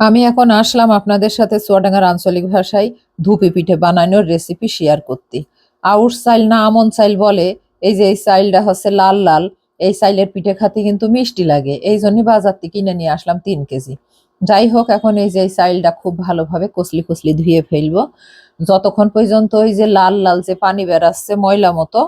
আমি এখন আসলাম আপনাদের সাথে চুয়াডাঙ্গার আঞ্চলিক ভাষায় ধুপি পিঠে বানানোর রেসিপি শেয়ার করতে। আউশ চাইল না আমন চাইল বলে, এই যে এই চাইলটা হচ্ছে লাল লাল, এই চাইলের পিঠে খাতে কিন্তু মিষ্টি লাগে, এই জন্য বাজার থেকে কিনে নিয়ে আসলাম তিন কেজি। যাই হোক, এখন এই যে এই চাইলটা খুব ভালোভাবে কচলি কচলি ধুয়ে ফেলব। যতক্ষণ পর্যন্ত ওই যে লাল লাল যে পানি বেরাচ্ছে ময়লা মতো,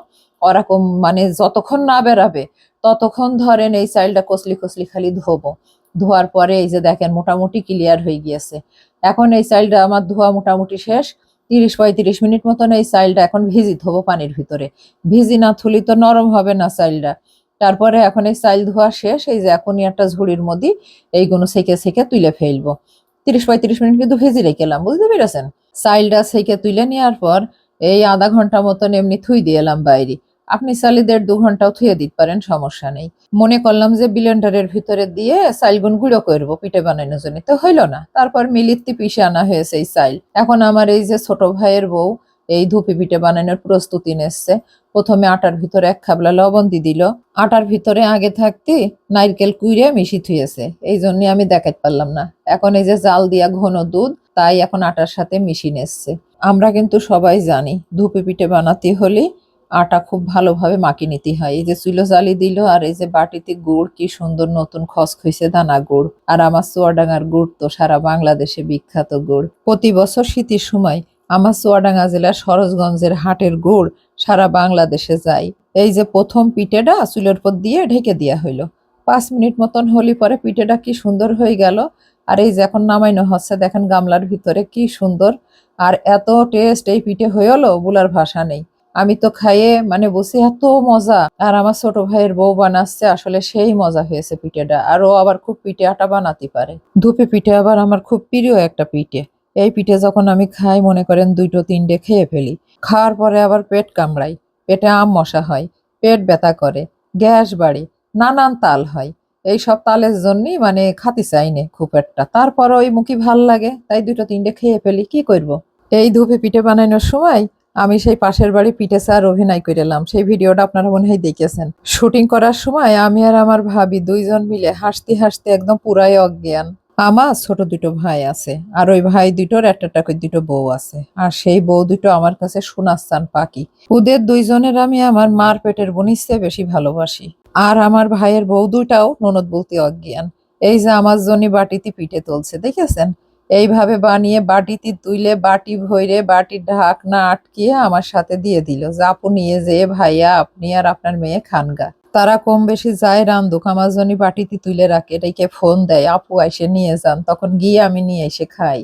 ওরকম মানে যতক্ষণ না বেরাবে, ততক্ষণ ধরেন এই চাইলটা কচলি কচলি খালি ধোবো। ধোয়ার পরে এই যে দেখেন মোটামুটি ক্লিয়ার হয়ে গিয়েছে। এখন এই চাইলটা আমার ধোয়া মোটামুটি শেষ। তিরিশ পঁয়ত্রিশ মিনিট মতন এই চাইলটা এখন ভিজি থবো পানির ভিতরে। ভিজি না থুলি তো নরম হবে না চাইলটা। তারপরে এখন এই চাইল ধোয়া শেষ, এই যে এখনই একটা ঝুড়ির মধ্যে এইগুলো সেকে সেকে তুলে ফেলব। তিরিশ পঁয়ত্রিশ মিনিট কিন্তু ভেজি রেখেলাম বুঝতে পেরেছেন? চাইলটা সেকে তুলে নেওয়ার পর এই আধা ঘণ্টা মতন এমনি থুই দিয়ে এলাম বাইরে। আপনি দেড় দু ঘন্টাও থুয়ে দিতে পারেন, সমস্যা নেই। মনে করলাম যে ব্লেন্ডারের ভিতরে দিয়ে চাইলগুন গুঁড়ো করব পিঠে বানানোর জন্য। তো হইল না। তারপর মিলিত্তি পিষে আনা হয়েছে এই সাইল এখন আমার এই যে ছোট ভাইয়ের বউ, এই ধুপি পিঠে বানানোর প্রস্তুতি নিচ্ছে। প্রথমে আটার ভিতরে এক খাবলা লবণ দিয়ে দিল। আটার ভিতরে আগে থাকতে নারকেল কুইরে মিশি থুয়েছে। এই জন্য আমি দেখাতে পারলাম না। এখন এই যে জাল দিয়া ঘন দুধ, তাই এখন আটার সাথে মিশি নিচ্ছে। আমরা কিন্তু সবাই জানি, ধুপি পিঠে বানাতে হলে আটা খুব ভালোভাবে মাখি নিতে হয়। এই যে চুলো জালি দিল আর এই যে বাটিতে গুড়, কি সুন্দর নতুন খসখসে দানা গুড়। আর আমার চুয়াডাঙ্গার গুড় তো সারা বাংলাদেশে বিখ্যাত গুড়। প্রতি বছর শীতের সময় আমার চুয়াডাঙ্গা জেলার সরোজগঞ্জের হাটের গুড় সারা বাংলাদেশে যায়। এই যে প্রথম পিঠেটা চুলের পর দিয়ে ঢেকে দেওয়া হইল। পাঁচ মিনিট মতন হলি পরে পিঠেটা কি সুন্দর হয়ে গেল। আর এই যে এখন নামাইনো হচ্ছে, দেখেন গামলার ভিতরে কি সুন্দর। আর এত টেস্ট এই পিঠে হয়ে হলো বলার ভাষা নেই। আমি তো খাইয়ে মানে বসে, এত মজা। আর আমার ছোট ভাইয়ের বউ বানাচ্ছে, আসলে সেই মজা হয়েছে পিঠেটা। আর ও আবার খুব পিঠে আটা বানাতে পারে। ধুপে পিঠে আবার আমার খুব প্রিয় একটা পিঠে। এই পিঠে যখন আমি খাই, মনে করেন দুইটো, তিনটে খেয়ে ফেলি। খাওয়ার পরে আবার পেট কামড়াই। পেটে আম মশা হয়, পেট ব্যথা করে, গ্যাস বাড়ে, নানান তাল হয়। এই সব তালের জন্যই মানে খাতি চাইনে খুব একটা। তারপর ওই মুখি ভালো লাগে, তাই দুটো তিনটে খেয়ে ফেলি, কি করব। এই ধুপে পিঠে বানানোর সময় আমি সেই পাশের বাড়ি পিঠে স্যার অভিনয় করেলাম। সেই ভিডিওটা আপনারা মনে হয় দেখেছেন। শুটিং করার সময় আমি আর আমার ভাবি দুইজন মিলে হাসতে হাসতে একদম পুরাই অজ্ঞান। আমার ছোট দুটো ভাই আছে আর ওই ভাই দুটোর একটা করে দুটো বউ আছে। আর সেই বউ দুটো আমার কাছে শোনাচ্ছান পাখি। ওদের দুইজনের আমি আমার মার পেটের বনিসে বেশি ভালোবাসি। আর আমার ভাইয়ের বউ দুটাও ননদ বলতে অজ্ঞান। এই যে আমার জন্য বাটিতে পিঠে তুলছে, দেখেছেন? এইভাবে বানিয়ে বাটিতে তুইলে বাটি ভইরে, বাটির ঢাকনা আটকিয়ে আমার সাথে দিয়ে দিল। আপু নিয়ে যে, ভাইয়া, আপনি আর আপনার মেয়ে খানগা। তারা কম বেশি যায় রাম আমার জন্য বাটিতে তুলে রাখে এটাকে ফোন দেয়। আপু এসে নিয়ে যান, তখন গিয়ে আমি নিয়ে এসে খাই।